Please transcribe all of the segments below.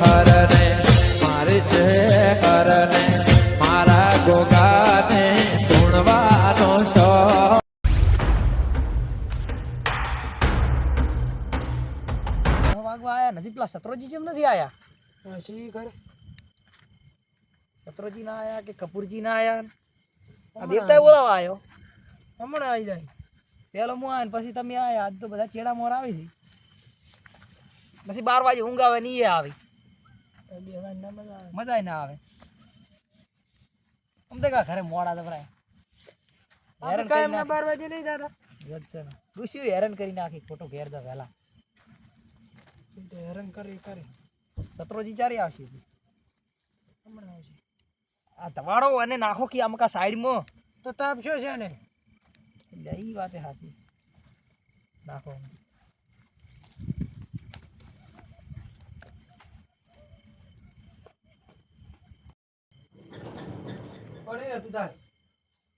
હરને મારે છે હરને મારા ગોગાને ગુણવાનો છો વાગવા આયા નથી પેલા સત્રોજી જેમ નથી આયા? શી કર સત્રોજી ના આયા કે કપૂરજી ના આયા? આ દેવતાએ બોલાવા આવ્યો હમણાં આવી જાય. પેલો હું આવ્યો ને પછી તમે આયા આજ તો બધા ચેડા મોર આવી છે. પછી બાર વાગે ઊંઘ આવે ને એ આવી. મજા ના આવે. અમ તો કા ઘરે મોડા દબરાય. આપણે કાયમ ના બાર વાગે નહીં જાતા. ને. ઋષિઓ હેરાન કરી નાખી ખોટો ઘેર દા વેલા એ હેરાન કરી કરી. સત્રોજી ચારી આવશે. હમણાં આવશે. આ તવાડો અને નાખો કે આમ કા સાઈડમાં તો તાપ શું છે ને? એટલે ઈ વાતે હાસી નાખો.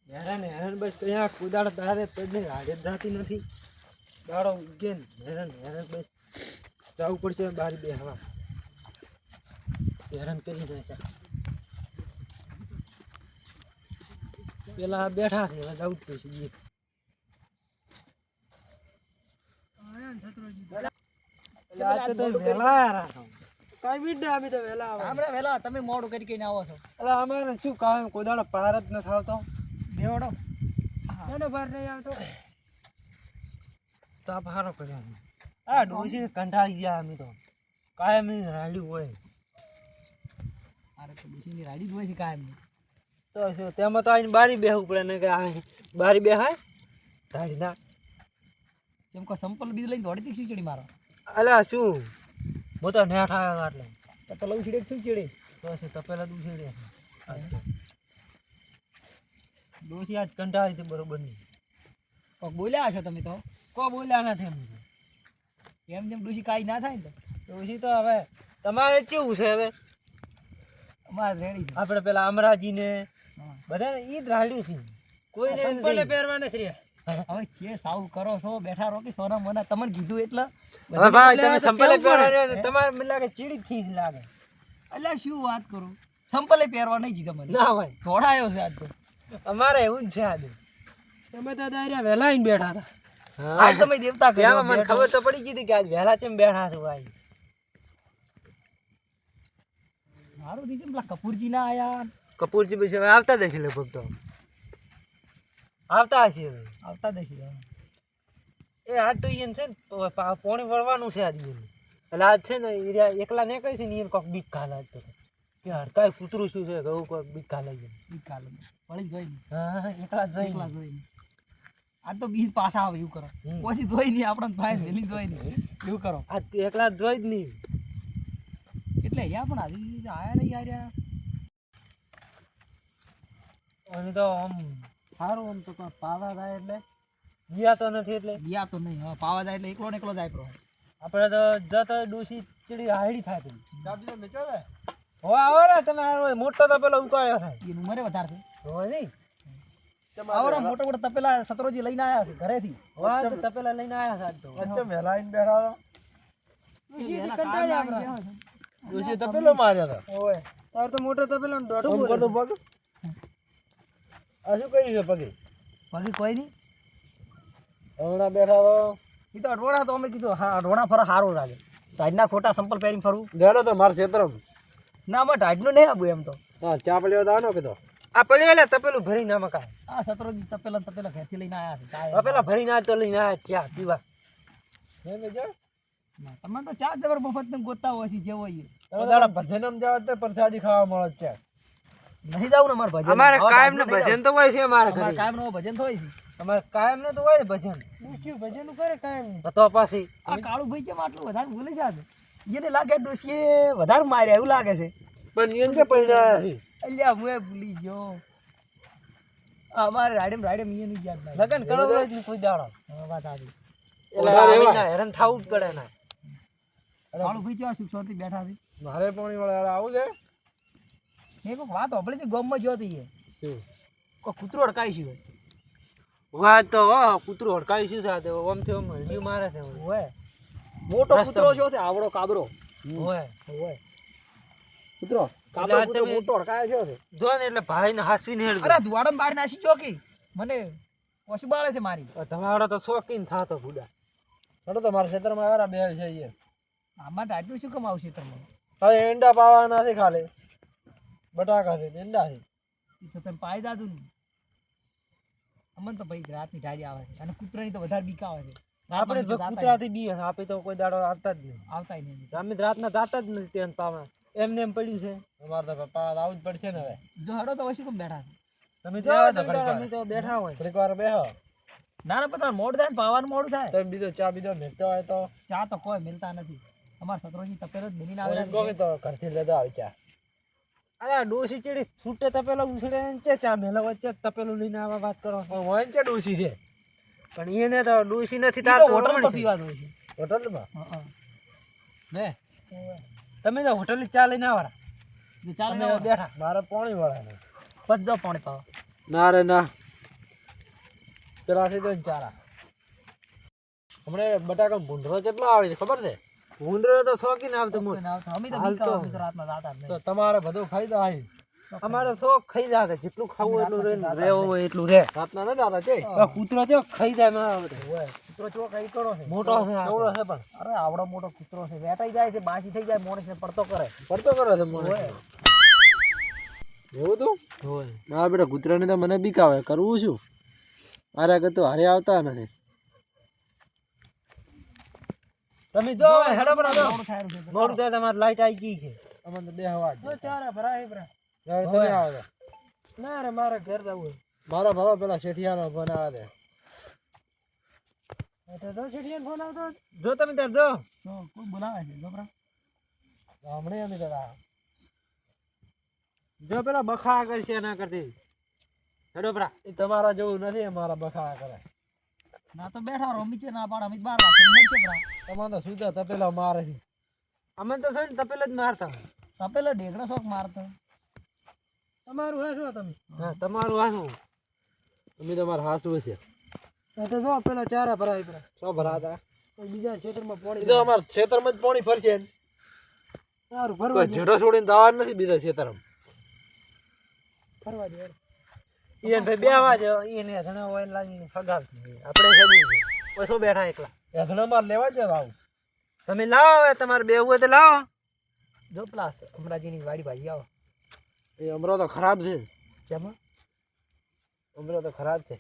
હેરાન હેરાન બસ કયા કુદાડ તારે પગને હાડે જ નથી. દાડો ઉગે ને હેરાન હેરાન બસ જવું પડશે બહાર બે હવા હેરાન કરી નાખ્યા પેલા બેઠા છે હવે જવું જ પડશે આજે તો વહેલા કઈ અમે તો વેલા આવે. હમણાં વહેલા તમે મોડું કરી કઈને આવો છો. એટલે અમારે શું કામ કોદાડો પાર જ ન આવતો. દેવડો એનો ભાર નહીં આવતો? તાપ હારો કર્યો આ ડોસી કંટાળી ગયા અમે તો. કાયમ રાડ્યું હોય. અરે તો ડુસીની રાડી જ હોય છે કાયમ. તો શું તેમાં તો આવીને બારી બેહવું પડે ને કે આ બારી બેહાય રાડી ના જેમ કો સંપલ બીજ લઈને દોડી તી ખીચડી મારો. અલા શું? હું તો નેઠ આવ્યો એટલે. તો પેલા ઉછીડે શું ચીડે તો પેલા તપેલા દૂસરી દોશી આજ કંટાળી હતી બરોબર નહીં કોક બોલ્યા હશો તમે તો? કો બોલ્યા નથી એમ. એમ જેમ ડુસી કાંઈ ના થાય ને તો? તો હવે તમારે કેવું છે હવે? અમારે રેડી આપણે પેલા અમરાજીને ને બધાને ઈ જ રાડ્યું છે. કોઈને. પહેરવાના છે. રે હવે જે સાવ કરો છો બેઠા રહો કે સોના મોના તમને કીધું એટલે? હવે ભાઈ તમે સંપલે રહ્યા તમારે મને લાગે ચીડી થી જ લાગે. એટલે શું વાત કરું? સંપલે પહેરવા નહીં જીધા મને ના ભાઈ થોડાયો છે આજ તો. અમારે એવું જ છે આજે. તમે દાદા દાયરા વહેલા આવીને બેઠા હતા. આજ તમે દેવતા કર્યો. મને ખબર તો પડી ગઈ કે આજ વહેલા ચેમ બેઠા છો ભાઈ. મારું દીધું પેલા કપૂરજી ના આયા. કપૂરજી પછી આવતા જ હશે લગભગ તો. આવતા હશે આવતા આવતા દેશી એ આજ તો ઈયન છે ને પોણે વળવાનું છે આજ ઈયન એટલે આજ છે ને એકલા ને કઈ છે ને ઈયન કોક બીક ખાલા આજ તો કે હડકાય કૂતરું શું છે ઘઉં કોક બીક ખાલા ઈયન કાલે પડી જોઈ નહીં હા એકલા જોઈ એકલા જોઈ આ તો બીજ પાછા આવે એવું કરો. પછી જોઈ નહીં આપણને ભાઈ વેલી જોઈ નહીં એવું કરો. આજ એકલા જ જોઈ જ નહીં. એટલે રહ્યા પણ આજે આયા નહીં આર્યા. અને તો આમ સારું આમ તો પણ પાવા જાય એટલે? ગયા તો નથી એટલે? ગયા તો નહીં હા પાવા જાય એટલે એકલો ને એકલો જાય પ્રો આપણે તો જતો ડોસી ચીડી હાડી થાય તું હો આવો ને તમે મોટો તો પેલો ઉકાળ્યો થાય. એનું ઉંમરે વધારે છે. હો નહીં. મોટા મોટા તપેલા સતરોજી લઈને આવ્યા છે ઘરેથી. તો તપેલા લઈને આયા છે તો. કંટાળી ડોસી તપેલો માર્યો હતો. ઓય તાર તો મોટો તો પેલો દોઢું બોલે. પગ. આ શું કર્યું છે પગે? બાકી કોઈ નહીં. હમણાં બેઠા તો એ તો અઢવાણા તો અમે કીધું હા અઢવાણા ફરો સારું લાગે. ટાઈડના ખોટા સંપલ પહેરીને ફરવું ગયો તો મારા ક્ષેત્ર ના અમે ટાઈડનું નહીં આવું એમ તો. હા ચા પલ્યો દાનો કીધો આ પલ્યો એટલે તપેલું ભરી ના મકાય. આ સતરોજી તપેલા તપેલા ઘેરથી લઈને આવ્યા છે તપેલા ભરી ના તો લઈને આવ્યા ચા પીવા. તમે તો ચા જબર મફત ગોતા હોય છે જે હોય ભજન જાવ તો પ્રસાદી ખાવા મળે છે. નહીં જાવ ને અમારે ભજન. અમારે કાયમ ને ભજન તો હોય છે અમારે. અમારે કાયમ નો ભજન તો હોય છે. અમારે કાયમ ને તો હોય ને ભજન. ડૂસ્યું ભજન કરે કાયમ નહીં તો પાછી આ કાળુ ભાઈ કેમ આટલું વધારે ભૂલી જાત એને લાગે ડોસીએ વધારે માર્યા એવું લાગે છે. પણ એમ કે પરિણામ અલ્યા હું ભૂલી ગયો. આ અમારે રાડેમ રાડેમ એનું યાદ ના લગન કરો જ કોઈ દાડો. વાત આવી હેરાન થવું જ પડે ના કાળુ ભાઈ કેવા સુખ શાંતિ બેઠા છે. મારે પાણી વાળા આવું છે. મેં કોઈક વાત હોભળી હતી ગોમમાં જોતી છે કોઈ કૂતરો અડકાઈ છે. વાત તો હો કૂતરું હડકાવી શું સાથે ઓમથી ઓમ હળી મારે છે હોય મોટો કૂતરો શું છે આવડો કાબરો. હોય હોય કૂતરો? કાબરો કૂતરો મોટો અડકાયો છે જો ને એટલે ભાઈને હાસવીને હેડ અરે ધુવાડમ બહાર નાસી ગયો કે? મને ઓછું બાળે છે મારી. તમારો તો શોખીન થાતો બુડા હડો તો મારા ક્ષેત્રમાં આવ્યા બે છે આમાં આટલું શું કમાવશે તમે હવે એંડા પાવાના નથી ખાલી. બટાકા છે ને એંડા છે. એ તો તમે પાઈ દાદુ ને. અમને તો ભાઈ રાતની ઢાળી આવે છે. અને કૂતરાની તો વધારે બીક આવે છે. આપણે જો કૂતરાથી બી આપે તો કોઈ દાડો આવતા જ નહીં. આવતા નહીં. અમે તો રાતના જાતા જ નથી ત્યાં પાવા એમને એમ પડ્યું છે. અમારે તો પપ્પા આવવું જ પડશે ને હવે. જો હડો તો વસી કેમ બેઠા તમે તો આવો તો તો. અમે તો બેઠા હોય. થોડીક વાર બેહો. ના ના પતા મોડ થાય ને પાવાનું મોડું થાય. તમે બીજો ચા બીજો મેળતો હોય તો. ચા તો કોઈ મિલતા નથી. અમારા સત્રોજી તપેલ જ મિલીને ના આવે તો ઘરથી લેતા આવી ચા. અરે ડોસી ચીડી છૂટે તપેલા ઉછળે છે ચા મેલા વચ્ચે તપેલું લઈને આવા વાત કરો. હોય છે ડોસી છે. પણ એને તો ડોસી નથી તાર હોટલમાં પીવાનું છે. હોટલમાં? ને? તમે તો હોટલ ચા લઈને આવા ચાલ અમે બેઠા. મારે પાણી વાળા જાઓ પાણી પાવ. ના રે ના. પેલાથી તો ચારા. હમણાં બટાકા ભૂંડરો કેટલો આવે છે ખબર છે? ભૂંડરો તો શોખીન આવતો મોટ કોઈ અમે તો હાલ બીક આવે, તો. અમે તો રાતના જાતા નહીં. તો તમારે બધું ખાઈ દો અમારો શોખ ખાઈ જાય જેટલું ખાવું એટલું રે રહેવું હોય એટલું રે રાતના ના દાદા છે કૂતરો છે ખાઈ જાય માં કૂતરો ચો કઈ કરો છે. મોટો છે આ છે પણ? અરે આવડો મોટો કૂતરો છે. વેટાઈ જાય છે બાસી થઈ જાય માણસને પડતો કરે. પડતો કરે છે મને એવું તું? હોય. મારા બેટા કૂતરાને તો મને બીક આવે. કરવું શું? મારા આગળ તો હારે આવતા નથી. તમે જો હેડો પર આવો. મોડું થાય તમારે લાઈટ આવી ગઈ છે. અમને તો બે હવા તો ચારા હે ભરા તમે આવો ના રે મારે ઘર જવું મારો ભરો પેલા શેઠિયાનો ફોન આવે છે. તો તો શેઠિયાનો ફોન આવતો જો. તમે ત્યાં જો. તો કોઈ બોલાવે છે ગોબરા હમણાં અમે દાદા જો પેલા બખા કરશે એના કરતી. હેડો પરા એ તમારા જેવું નથી મારા બખાડા કરે. ના તો બેઠા રહો નીચે ના પાડ અમિત બાર તમારે તો સીધા તપેલા મારે છે. અમે તો છે ને તપેલ જ મારતા. તપેલા ઢેકડા શોખ મારતા. તમારું હે શું તમે. હા તમારું હાસું. અમે તમારું હાસું છે એ તો જો પેલા ચારા ભરાય ભરા શું ભરાતા. કોઈ બીજા ક્ષેત્રમાં પાણી તો અમારા ક્ષેત્રમાં જ પાણી ફરશે ને. સારું ફરવા જડો છોડીને દાવા નથી બીજા ક્ષેત્રમાં. ફરવા દે એને ભાઈ બે વાગે એને ઘણા ઓઇલ લાગીને ફગાવ આપણે હેડું છે પછી બેઠા એકલા? એથણે માર લેવા જ આવ. તમે લાવો હવે તમારે બે હોય તો લાવો. જો પ્લાસ અમરાજીની વાડી ભાઈ આવો. એ અમરો તો ખરાબ છે. જેમાં અમરો તો ખરાબ છે.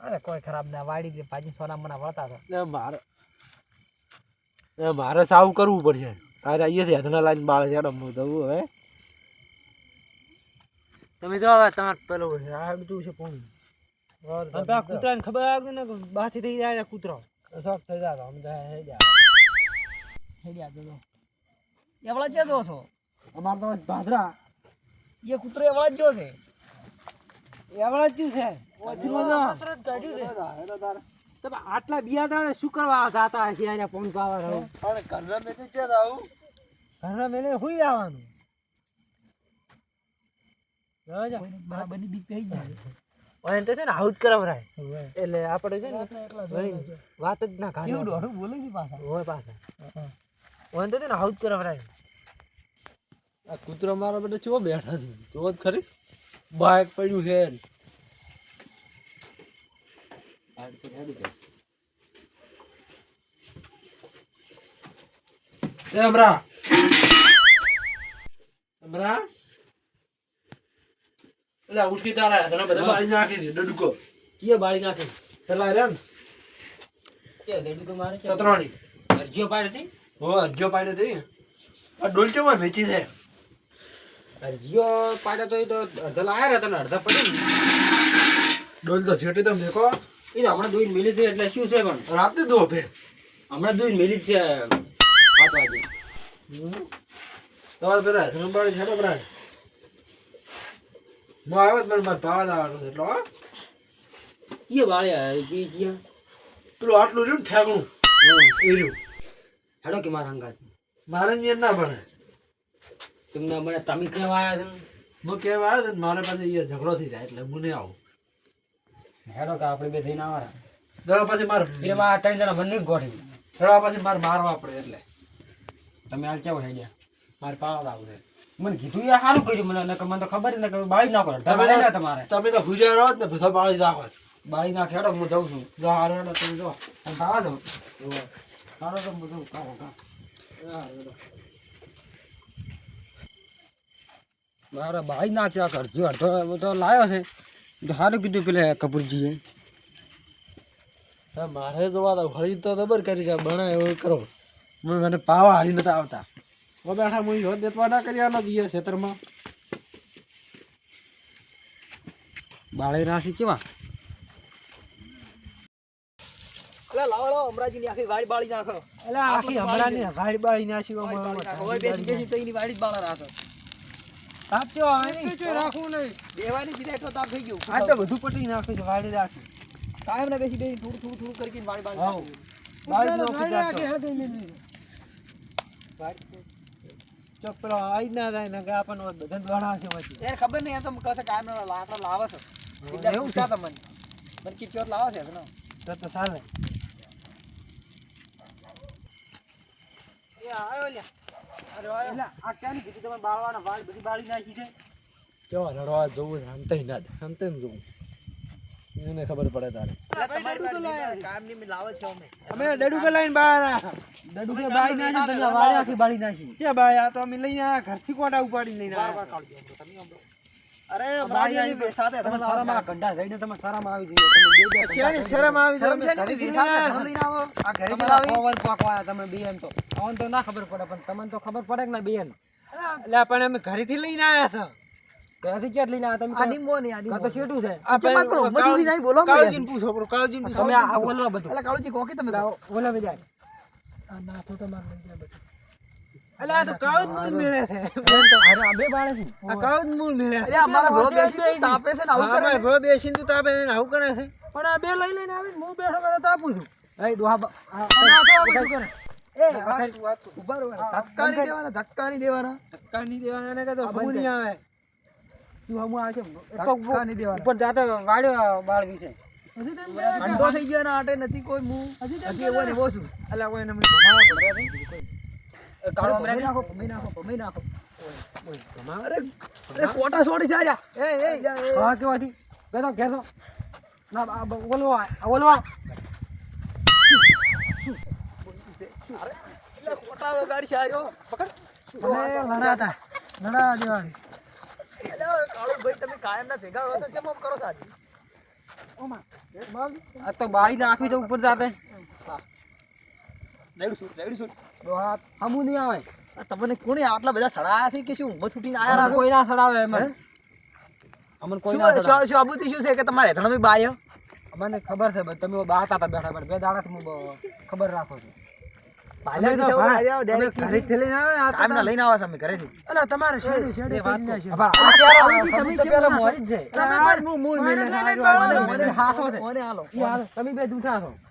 અરે કોઈ ખરાબ ના વાડી જે ભાજી સોના મના વળતા હતા. એ મારે એ મારે સાવ કરવું પડશે. તારે અહીંયાથી હાથના લાઈન બાળ છે હવે તમે જો હવે તમાર પેલો આ બધું છે પોણી અને પેલા કૂતરાને ખબર આવતી ને બાથી થઈ જાય કૂતરો. શોખ થઈ જાય તો હે જાય હેડ્યા જો. એવળા છે દો છો? અમારે તો ભાદરા. એ કૂતરો એવળા જ જો છે? એવડા જ છે? ઓછું જો તમે આટલા બિયા દાડે શું કરવા જાતા હશે અહીંયા પોણી પાવા? રહો પણ ઘરના મેલે છે આવું ઘરના મેલે હુઈ જવાનું. સમજ્યા? બરાબરની બીક જાય. તો છે ને જ કરાવરાય. એટલે આપણે છે ને વાત જ ના કાઢી દોઢું બોલે છે પાછા. હોય પાછા. તો છે ને જ કરાવરાય. આ કૂતરો મારા બેટા ચો બેઠા છે? જો ખરી. બાઇક પડ્યું છે એ Lembra? અમરા? એટલે ઉઠી તારા તને બધા બાળી નાખી દે ડડુકો. કીએ બાળી નાખે? પેલા રે કે ડડુકો તો મારે સતરાણી. અરજીઓ પાડી હતી? હો અરજીઓ પાડ્યો હતી. આ ડોલચો માં વેચી છે? અરજીઓ પાડે તો એ તો અડધા લાયા હતા તને અડધા પડી ડોલ તો છેટી તમે દેખો. એ તો હમણાં દોઈને મિલી હતી એટલે શું છે પણ? રાતે દો ભે હમણાં દોઈને મિલી છે સાત વાગે. તમારે પેલા રંબાડી છે બ્રાન્ડ હું આવ્યો મને મારે પાવા દાવાનું છે એટલો કીએ બાળ્યા કીએ કીએ પેલું આટલું રહ્યું ને ઠેકણું. રહ્યું. હેડો કે મારા અંગાત. મારે નિયર ના ભણે. તમને મને તમે કેવા આવ્યા હતા હું કહેવા આવ્યો ને મારે પાસે અહીંયા ઝઘડો થઈ જાય એટલે હું નહીં આવું. હેડો કે આપણે બે થઈને આવવાના. દડા પછી મારે એટલે મારા ત્રણ જણા બંને ગોઠવી દડા પછી મારે મારવા પડે એટલે. તમે હાલ ચાવો હેડ્યા. મારે પાવા દાવું છે. મને કીધું એ સારું કર્યું મને. નકર મને તો ખબર ન કે બાળી નાખો તમે તમારે. તમે તો રહો જ ને બધા બાળી નાખો. બાળી નાખે હેડો હું જાઉં છું. જો હારે હેડો તમે જો. ખાવા દો સારો તો હું જઉં કા મારા ભાઈ નાચ્યા કરજો અડધો તો લાવ્યો છે. તો સારું કીધું પેલે કપૂરજીએ. મારે મારે તો વાત હળી તો ખબર કરી છે બને એવું કરો. મને પાવા હારી નતા આવતા. ઓ બેઠા મુઈ હોત દેતવા ના કરી આલો દીએ ખેતરમાં. બાળી નાખી કેવા? એટલે લાવો લાવો અમરાજીની આખી વાડી બાળી નાખો. એટલે આખી હમણાં ની વાડી બાળી નાખી વાડી નાખો. હવે બેસી બેસી તો એની વાડી બાળા રાખો. સાચો આવે? નહીં તો રાખવું નહીં. બેવાની સીધા એટલો તાપ થઈ ગયું. આ તો બધું પટી નાખ્યું છે વાડી રાખી. કાયમ ને બેસી બેસી થોડું થોડું થોડું કરીને વાડી બાળી નાખો. નો ગાડી રાખી હાથે મેલી. ચોક પેલો આઈ ના થાય ને કે આપણને બધા ગણાવશે પછી. એ ખબર નહીં તો કહો છે કાયમ ના લાકડા લાવે છે. એવું છે? તમને મને. કીધું લાવો લાવે છે ને? તો તો ચાલે. બાળવાના વાળ બધી બાળી નાખી છે? જવા રડવા જવું આમ હમતે ના આમ હમતે જવું. એને ખબર પડે તારે. લાવે અમે. કે લઈને બહાર દડુ કે બાળી નાખી તમે વાળ આખી બાળી નાખી. છે ભાઈ આ તો અમે લઈને આયા ઘરથી કોટા ઉપાડી લઈને અરે અમરાજી સાથે તમે સારામાં આ ગંડા જઈને તમે સારામાં આવી જઈએ તમે બે બે શેની શરમ આવી શરમ છે તમે લઈને આવો. આ ઘરે ઓવર પાકવા તમે બેન તો. ના ખબર પડે પણ તમને તો ખબર પડે કે ના બેન એમ. એટલે પણ અમે ઘરેથી લઈને આયા હતા. ત્યાંથી ક્યાં લઈને આવ્યા તમે આ ડીમો નહીં આ તો ડીમો છે. આ ચેમાં પણ જાય, બોલો ને પૂછો આપણું કાળજીને પૂછો. તમે આ ઓલવા બધું. એટલે કાળુજી કોકી તમે કહો. ઓલા બે જાય આ નાથો તો માર લઈ જાય બધું. એટલે આ તો કાળ મૂળ મેળે છે. અરે આ બે બાળે છે આ કાળ મૂળ મેળે છે. એટલે અમારા ભેળો બેસી તો તાપે છે ને આવું કરે છે. ભો બેસીને તું તાપે છે ને આવું કરે છે. પણ આ બે લઈ લઈને આવીને હું બેઠો બેઠો તો આપું છું. એ દોહા આ- તો કરે. એ વાત વાત ઊભા રહો. ધક્કા નહીં દેવાના ધક્કા નહીં દેવાના ધક્કા નહીં દેવાના ને કે તો ભૂલ નહીં આવે. તું હમણાં આવે છે ધક્કા નહીં દેવાના. ઉપર જાતે વાળ્યો બાળવી છે. થઈ ગયો આટે નથી કોઈ મુ. હજી એવો ને એવો છું. એટલે કોઈ એને ભમાવા પડે છે. એ કાળો ભમાઈ અમરેલી. નાખો ભમાઈ નાખો ભમાઈ નાખો અરે અરે કોટા છોડી છે એ. હા બેસો ઘેરસો ના આ બ- ઓલો આ આ ઓલો કોટા છે પકડ અરે લડાતા લડા દેવાની. એટલે કાળુ ભાઈ તમે કાયમ ના ભેગા હોય તો કેમ કરો છો આ તો બાળી નાખી તો ઉપર જાતે. હમું નહીં આવે તમને કોણે આટલા બધા સડાયા છે કે શું ઊંઘમાં છૂટીને આયા રાખો? કોઈ ના સડાવે એમાં અમને કોઈ શું ના સડાવે શું- છે કે તમારે હેઠળ બી બાયો મને ખબર છે તમે બાતા હતા બેઠા બેઠા બે દાડાથી હું ખબર રાખો છું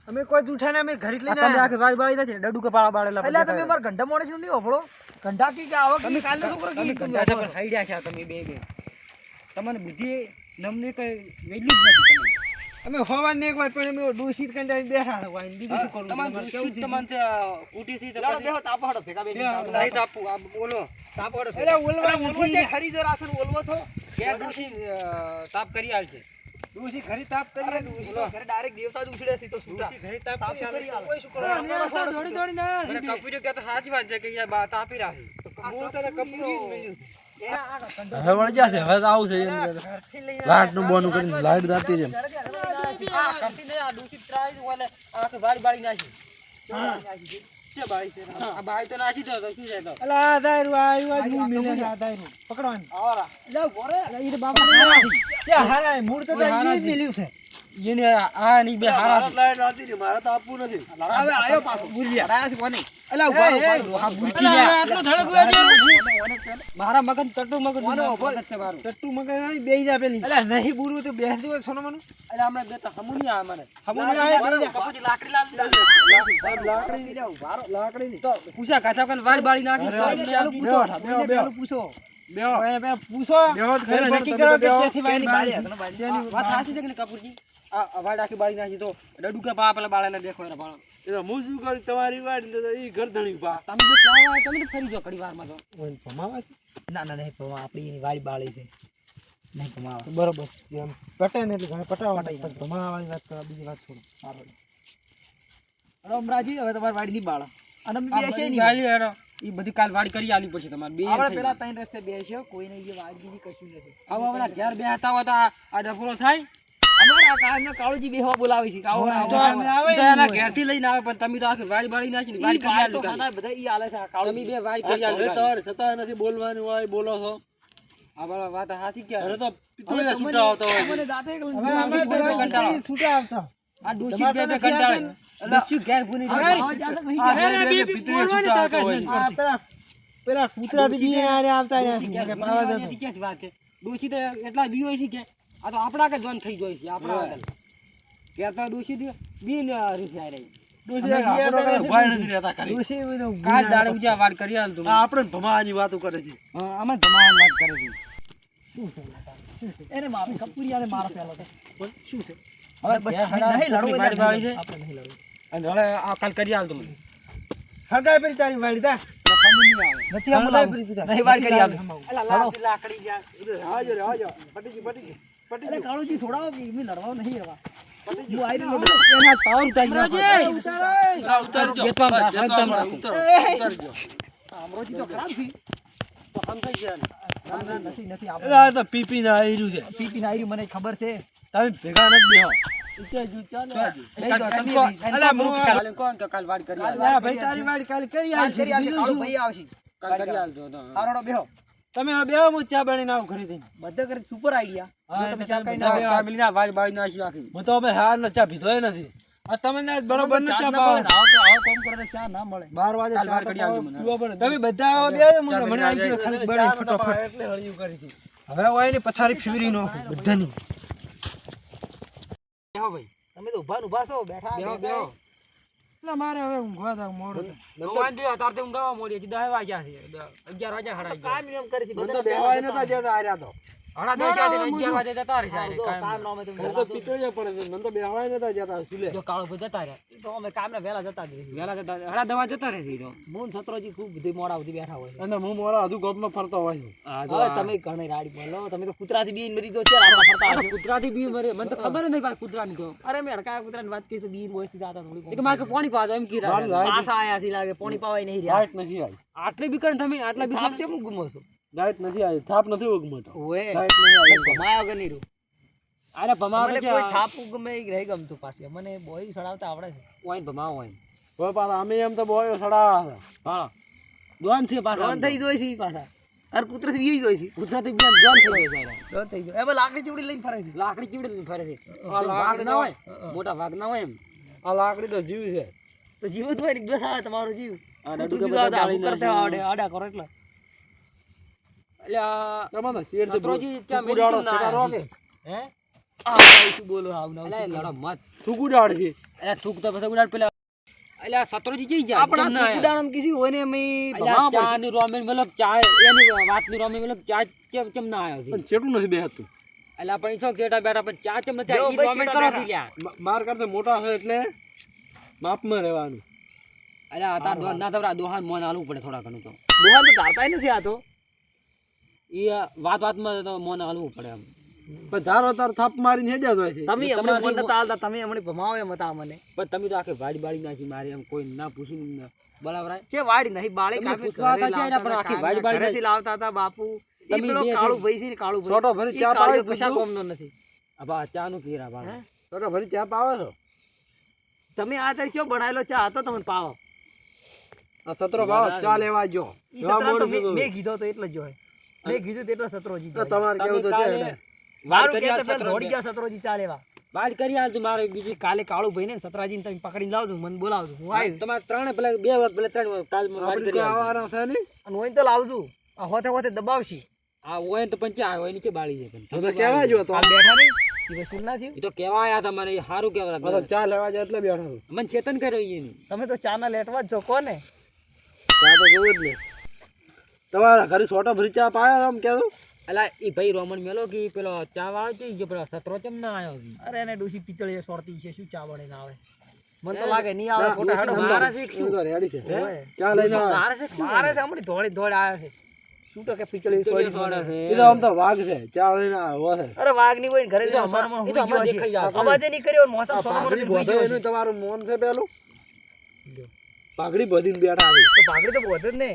અમે કોઈ જૂઠા ને અમે ઘરે લઈને ડડુ કે પાળા બાળેલા એટલે તમે મારા ઘંટા મોડે નહીં ઓફળો ઘંટા કી કે આવો કી કાલનો છોકરો કી છે હાઈડ્યા છે તમે બે બે. તમને બુદ્ધિ નમને કઈ વેલ્યુ જ નથી અમે હોવા ને એક વાત પણ અમે દૂષિત કંટાળી બેઠા હતા વાઈને. બીજું શું કરું તમારે શું તમને છે? ઉટી સી તો બેહો તાપો હડો ભેગા તાપો નહીં તો આ બોલો. તાપો હડો એટલે ઓલવા ઉઠી છે ખરીદો રાશન ઓલવો છો? કે દુષી તાપ કરી આલ છે. ડોશી ખરી તાપ કરી આલ. ઓલો ઘરે ડાયરેક્ટ દેવતા જ ઉછળે છે તો છૂટા. ઘરે તાપ તાપ કરી આલ. કોઈ શું કરો દોડી દોડી ના મને છે કે તો સાચી વાત છે કે યાર બા તાપી રાહી હું તને કપૂરી જ મળ્યું. હવે વળગ્યા છે? હવે આવું છે લાઈટનું બોનું કરીને લાઈટ જાતી છે? મારે તો આપવું નથી. પાછો. મારા મગન ટટ્ટુ મગન મગજ છે મારું ટટ્ટુ આવી, બેહી જા પેલી. અલા નહીં બુરું તો બેસી દો સોનામાનું. અલે હમણાં બે તો હમું નહીં આવે મને હમું નહીં આવે, બેહી લાકડી લાવી લાકડી લઈ વારો લાકડી ની. તો પૂછા કાચા કન વાળ બાળી નાખી બેહો, બેહો. પૂછો બેહો. પહેલા પૂછો. બેહો ખરી નક્કી કરો કે કેથી વાળી બાળી. વાત સાચી છે કે કપૂરજી આ વાળ આખી બાળી નાખી તો ડડુ કે પા પેલા બાળાને દેખો એના બાળા એ તો હું શું કરું? તમારી વાડી ને તો ઈ ઘર પા તમે જો ચાવા તમે તો ફરી જો ઘડી વારમાં તો. ઓય ભમાવા ના ના નહીં ભમા આપણી એની વાડી બાળી છે. નહીં ભમાવા બરોબર. જેમ પટે ને એટલે ઘણે પટાવા માટે ભમાવાની વાત કરો બીજી વાત છોડો. સારું. હવે અમરાજી હવે તમારી વાડી નહીં બાળો. અને અમે બધી નહીં. ગાલી હેરો. ઈ બધી કાલ વાડી કરી આલી પડશે તમારે. બે આપણે પેલા ત્રણ રસ્તે બેસ્યો કોઈ નહીં જે વાડી બીજી કશું નથી. આવો હમણાં ઘેર બે હતા હોય તો આ આ ડફોરો થાય. અમારા કાળના કાળુજી બેહવા બોલાવી છે કાળો તો તો એના ઘેરથી લઈને આવે પણ તમે તો આખી વાડી બાળી નાખી ને વાડી કરી આલી કાલે. બધા ઈ આલે છે કાળો તમે બે વાડી કરી આલી તમારે છતાં નથી બોલવાની હોય બોલો છો. આ વાત હાચી ક્યાં અરે તો પિત્તળિયા છૂટા આવતા હોય. મને દાંતે એક હવે અમે બે બે કંટાળો. આવતા. આ ડોશી બે બે કંટાળે. ડોશી ઘેર ભૂની જાય. આવાજ આવે નહીં આ જાય. બે- બે- બે પિત્તળિયા છૂટા આવતા હોય. છે. પેલા કૂતરા બી આવતા નથી. ભૂની જવાની વાત છે? ડોશી તો એટલા બીયો છે કે આ તો આપણા કે જોન થઈ ગયો છે આપણા આગળ. કે તો દોષી દે બી ને રીસે આ રહી ડોશી એક આપણો કરે ઊભા નથી રહેતા ખાલી. ડોશી બધું કાલ દાડે ઉજા વાત કરી આલ તું આ આપણે ભમાવાની વાતો કરે છે. અમે ભમાવાની વાત કરે છે. એને મારો કપૂરિયાને મારો પહેલો શું છે? હવે બસ નહીં લડવું વાડી બાળી છે. આપણે નહીં લડવું. અને હવે આ કાલ કરી આલ તું મને. પેલી તારી વાડી તા નથી આમ બોલાવું. નહીં વાડી કરી આવે લાકડી જા આજો આજો પટી ગયું. ગયું ગયું. કાળુજી છોડાવો કે એમને લડવા નહીં રવા હું આઈ રહ્યો એના પાવર ઉતારી ઉતાર- ઉતારજો. ઉતારજો. અમરોજી તો ખરાબ છે. તો સમજાઈ ગયા ના, ના, નથી નથી આપણે આ તો પીપી ના રહ્યું છે. પીપી ના રહ્યું મને ખબર છે. તમે ભેગા નથી બેહો. કાલે કોણ તો કાલ વાડ કરી આલ. કાલ ભાઈ તારી વાડી કાલે કરી કાલ આવશે. તમે આ બે હું ચા બનીને આવું ખરીદીને. બધે કરી સુપર આઈડિયા ગયા. તમે ચા કઈ ના, ચા મિલી ના વાડી બાળી નાખી આખી. હું તો હવે હાર ને ચા પીધોય નથી. આ તમને આજ બરોબર ન ચા ના પાવો. મળે આવો આવો કામ કરે ચા ના મળે. બાર વાગે ચા કરી આવજો મને. તમે બધા આવો બે મને મને આવી ગયો ખાલી બળી નતા એટલે હળિયું કરી હતી. હવે ને પથારી ફીવરી નો બધાની. બેહો ભાઈ. તમે તો ઊભા ઊભા છો બેઠા બેહો બેહો. એટલે મારે હવે ઊંઘવા જાવ મોડું થાય. વાંધો નહીં, તો ઊંઘાવા મોડી હજી દસ વાગ્યા છે અગિયાર વાગ્યા હડા અગિયાર. કામ એમ કરી બધા બેહવાય નતા જતા હાર્યા તો. હડા દસ વાગે ને વાગે જતા રહેશે હારે, કામ નામે તમે મને તો પિત્તળિયા પડે છે તો બેહવાય નતા જતા સિલે. જો કાળો ભાઈ જતા રહ્યા તો અમે કામ ના વહેલા જતા જ રહીએ. જતા હડા દવા જતા રહેશે ઈ તો. છત્રોજી ખૂબ બધી મોડા સુધી બેઠા હોય અને હું મોડા હજુ ગોપમાં ફરતો હોય તમે ઘણી રાડી બોલો તમે તો કૂતરાથી બીન મરી દો છે રાતના ફરતા મરે મને તો ખબર જ નહીં પાછી કૂતરાની તો. અરે મેં હડકાયા કૂતરાની વાત કરી તો બી મોયથી જાતા થોડી એક મારે પાણી પાજો એમ કીધા પાસા આયા લાગે પોણી પાવાય નહીં રહ્યા. લાઈટ નથી આવી. આટલી બી તમે આટલા બી કેમ ગુમો છો? લાઈટ નથી આવી. થાપ નથી ઉગમતો. ઓએ. ડાયટ નહીં આવી. ગમાયા કે નહીં અરે ભમાવો મને કોઈ થાપ ગમે રહી ગમતું પાસે મને બોય ચડાવતા આવડે છે. ઓઈન ભમાવો ઓઈન હવે પાછા અમે એમ તો બોય સડાવા હા. દોન છે પાછા ડોન થઈ જોઈ છે પાછા. અરે કૂતરાથી બીજી જોઈ છે. કુતરા થી બીજા દોન થઈ જાય ડોન થઈ ગયો. એમાં લાકડી ચીવડી લઈને ફરે છે. લાકડી ચીવડી લઈને ફરે છે. આ લાકડી ના હોય. મોટા ભાગ ના હોય એમ. આ લાકડી તો જીવ છે. તો જીવ તો બસ આવે તમારો જીવ. આ તું કે બધા આવડે આડા કરો એટલે. માર કરતા મોટા છે એટલે માપમાં રહેવાનું. આ તાર દોન ના થવરા દોહાન મોન આલવું પડે થોડા ઘણું તો. દોહાન તો ધારતાય નથી આ તો. એ વાત વાતમાં તો મોન હાલવું પડે એમ. પણ ધારો તાર થાપ મારીને હેડ્યા જ હોય છે તમે અમને મન નતા હાલતા તમે અમને ભમાવો એમ હતા મને. પણ તમે તો આખે વાડી બાડી નાખી મારી એમ કોઈ ના પૂછીને બરાબર છે વાડી નહીં બાળી કાપી કામે ઘરે લાવતા પણ આખી વાડી ઘરેથી લાવતા હતા બાપુ. એ પેલો કાળુ ભાઈ છે ને કાળુ ભાઈ. છોટો ભરી ચા પાવે કીધું? કોમનો નથી. અબા ચા નું કીરા બા છોટો ભરી ચા પાવે છો? તમે આ તારી ચો બનાયેલો ચા હતો તમને પાવો? આ સતરો ભાવ ચા લેવા જો ઈ સતરા તો મેં કીધો તો. એટલે જ જોય મેં કીધું તેટલા સત્રોજી તો તમારે કેવું તો છે ને? મારું કે તો પેલા દોડી ગયા સત્રોજી ચાલેવા વાત કરી આલ તું મારે બીજી. કાલે કાળું ભાઈ ને સતરાજીને તમે પકડીને લાવજો મને બોલાવજો. હું આવ્યો તમારે ત્રણે પેલા બે વખત પેલા ત્રણ વખત કાલ આપણી કરી કોઈ છે ને અને હું તો લાવજો. આ હોતે હોતે દબાવશી. આ હોય તો પંચે આવ્યો હોય નીચે બાળી જાય તો તો કેવા જો તો. આ બેઠા નહીં? ઈ વસૂલ ના થયું? એ તો કેવા આયા તમારે સારું કેવા આ તો ચા લેવા જાય એટલે બેઠા મને ચેતન કર્યો એ તમે તો ચા ના લેટવા જ છો કોને? ચા તો જોવું જ ને તમારા ઘરે સોટો ભરી ચા પાયો આમ કે અલા એ ભાઈ રોમન મેલો કે પેલો ચા વાળો છે જે પેલો સતરો કેમ ના આવ્યો અરે એને ડોસી પિતળી સોરતી છે શું ચા બને ના આવે? મને તો લાગે નહીં આવે ખોટા હેડો મારા શીખશું. શું? તો રેડી છે? ચા લઈને? મારે શીખશું. મારે છે હમણી ધોળી ધોળ આવ્યા છે. શું તો કે પીચળી સોડા છે. એ તો આમ તો વાઘ છે ચા લઈને આવ્યો છે. અરે વાઘની હોય ઘરે તો અમાર- એ ગયો છે અવાજે નહીં કર્યો મોસમ હુઈ બોધે ગયો છે તમારું મોન છે પેલું? પાઘડી બધીને બેઠા આવી તો પાઘડી તો બોધે જ ને.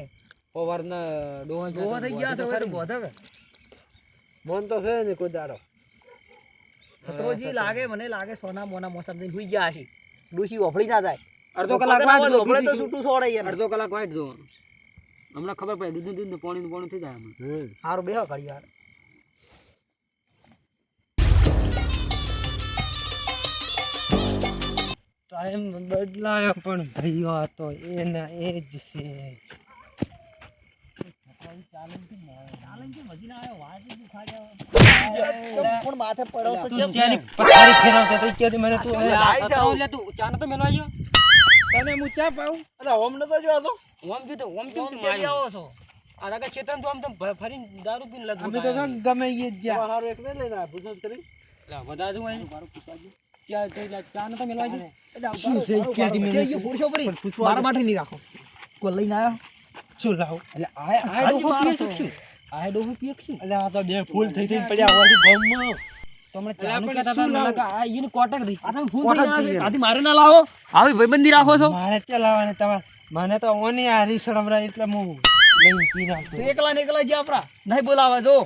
પવારના ડોહા ડોહા થઈ ગયા છે હવે તો બોધા કે મન તો છે ને કોઈ દાડો. સત્રોજી લાગે મને લાગે સોના મોના મોસમ જઈને હુઈ ગયા છે. ડૂસી ઓફળી ના જાય અડધો કલાક વાટ ઓફળે તો છૂટું સોડે યાર. અડધો કલાક વાટ જો હમણાં ખબર પડે દૂધ દૂધ પાણી પાણી થઈ જાય હમણાં. સારું બેહો કરી યાર ટાઈમ બદલાયો પણ ભાઈઓ આ એના એ જ છે. પણ માથે પડો તો ચમ જ્યાંની પથારી ફેરવતો તો ક્યાંથી મને તું લાઈ આ જાઓ. તું ચાનો તો મેલવા ગયો. તને હું ચા પાઉં? અરે ઓમ નતો જો તો? ઓમ કીધું ઓમ કેમ કેમ કેમ આવો છો? આ રાગા ચેતન તો આમ તો ફ- દારૂ પીને લગભગ અમે તો ગમે એ જ જ્યાં. હારું એક ને લઈને કરી. મારું તો તો શું છે? પરી મારા માટે નહીં રાખો. કોઈ આવ્યો શું લાવું? એટલે આ આ ડોહો પીએ માણસો. આ ડોહો પીએ શકશું એટલે આ તો બે ફૂલ થઈ પડ્યા ગમમાં શું મને તો ફૂલ ફૂલ થઈ થઈ જાય. આવે કાથી મારે ના લાવો? આવી ભાઈબંધી રાખો છો? મારે ચલાવવાને તમારે મને તો ઓની આ રીસડમરા એટલે હું એકલા ને એકલા જે આપડા નહીં બોલાવા જો.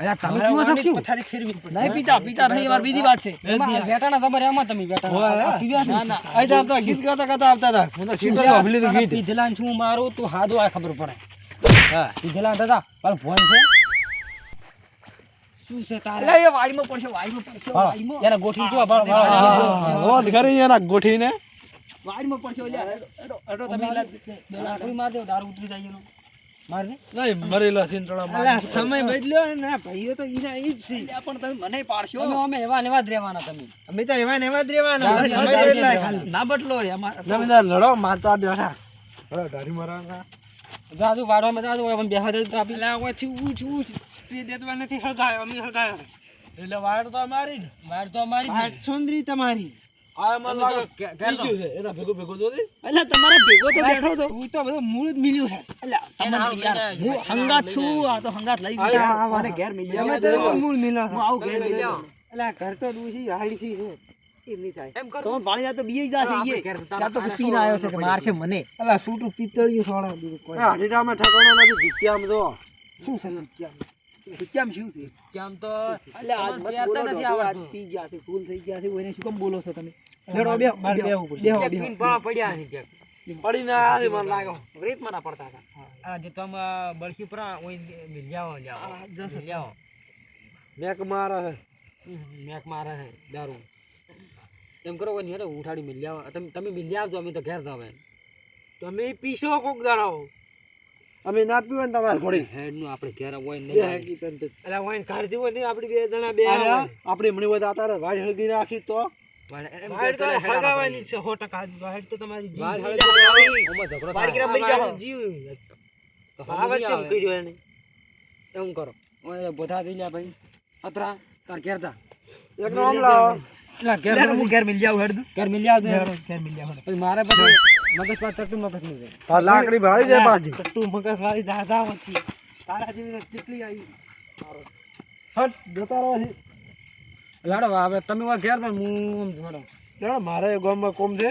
અલ્યા, તમે પીવો ઓની શકશું? પથારી ફેરવી નહીં પીતા પીતા નહીં વાર બીજી વાત છે. એમાં વેટાણા તમારે એમાં તમે. આ છો? ના ના. અહીં તો ગીત ગાતા ગાતા આવતા હતા. હું તો શીખર સાંભળી લીધું ગીત. પીધેલા ને શું મારું? તો હાદું આ ખબર પડે. હા. પીધેલા દાદા પણ ફોન છે. શું છે તારે? એટલે એ વાડીમાં પડશે વાડીમાં પડશે વાડીમાં. એને ગોઠવી જો બાળ- બાળ- બાળ- રોજ એના ગોઠીને વાડીમાં પડશે હેડો હેડો તમે લાકડી માર દો, દારૂ ઉતરી જાય એનો. સમય બદલ્યો ને ભાઈઓ તો ઈના ઈ જ છે. પણ તમે મને પાડશો. અમે એવા એવા જ રહેવાના તમે. અમે તો એવા એવા જ રહેવાના. ના, બદલો અમાર જમીનદાર લડો મારતા બેઠા હવે ઢારી મારવાના દે તો આપી. એટલે ઓછી ઊંચ ઊંચ. તે દેતવા નથી હળગાયો અમે હળગાયો. એટલે વાયર તો મારી ને માર તો અમારી આ સુંદરી તમારી. આ મને લાગે કે- કે- બીજું છે. એના ભેગું ભેગું તો દે. એટલે તમારા ભેગો તો બેઠો તો. તું તો બધું મૂળ જ મિલ્યું છે. એટલે તમને યાર હું હંગાત છું આ તો હંગાત લઈ આ- ગયા. આ- મને ઘેર મિલ અમે તો શું મૂળ મિલ્યો હું આવું ઘેર મિલ એટલે આ ઘર તો ડૂસી હાલસી છે એમ નહીં થાય. એમ કરો. તમે પાણી તો બીએ જ છે ઈએ ઘેર ત્યાં તો પીને આવ્યો છે કે મારશે મને. અલા પિત્તળિયું સોડા ઠેકાણો નથી શું છે? કેમ શું છે? કેમ તો એટલે આજ મત બોલો આજ પી ગયા છે ફૂલ થઈ ગયા છે કોઈને શું કેમ બોલો છો તમે? બેઠો બે બાર બેહવું પડશે. બે બે પડ્યા છે ક્યાંક. પડી ના આવે મને લાગો રીત મને પડતા હતા. આ જે તમ બળખી પર ઓય મિલ્યાવો જસ મિલ્યાવો. મેક મારે છે. મેક મારે છે દારૂ. એમ કરો કોઈ નહીં ઉઠાડી મિલ્યાવો તમે તમે મિલ આવજો અમે તો ઘેર જાવ તમે પીશો કોક દાડાઓ અમે ના પીવો ને તમારે થોડી હેડનું આપણે ઘેર હોય તે. અલા વાઈન કાઢતી હોય ને આપણી બે જણા બે આપણે મને બધા તારે વાડ હળગી રાખી તો. એમ હળગાવાની છે સો ટકા. તો તમારી જીવ જીવ કરો. બધા થઈ લ્યા ભાઈ. અતરા તાર ઘેર જા. એક નો લાવો. એટલે ઘેર હું ઘેર મિલ જાઉં હેડ ઘેર મિલ પછી મારે પછી મગજ પાછ તટું મગજ નહીં જાય. લાકડી ભાળી દે પાછી. કટ્ટુ મગજ વાળી દાદા હતી. તારા જેવી કેટલી આવી. હટ જતા રહો છે લાડો હવે તમે વા ઘેર પણ હું જોડો. લાડો મારે ગામમાં કોમ છે.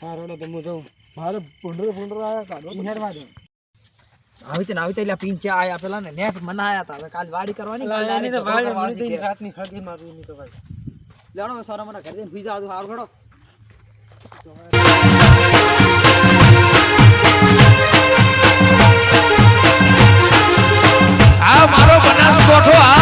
હા રોડો તમે જાઉં. મારે ભૂંડરો ભૂંડરો આવ્યા કાઢો ઘેરવા દો. આવી તને આવી તેલા પિંચા આયા પેલા ને નેટ મનાયા હતા હવે કાલ વાડી કરવાની કાલ આની તો વાડી મળી રાતની ખાધી મારું ની તો ભાઈ લાડો સોરા મને ઘરે જઈને સુઈ જાવ હારું ઘડો આ મારો બનાસકોઠો આ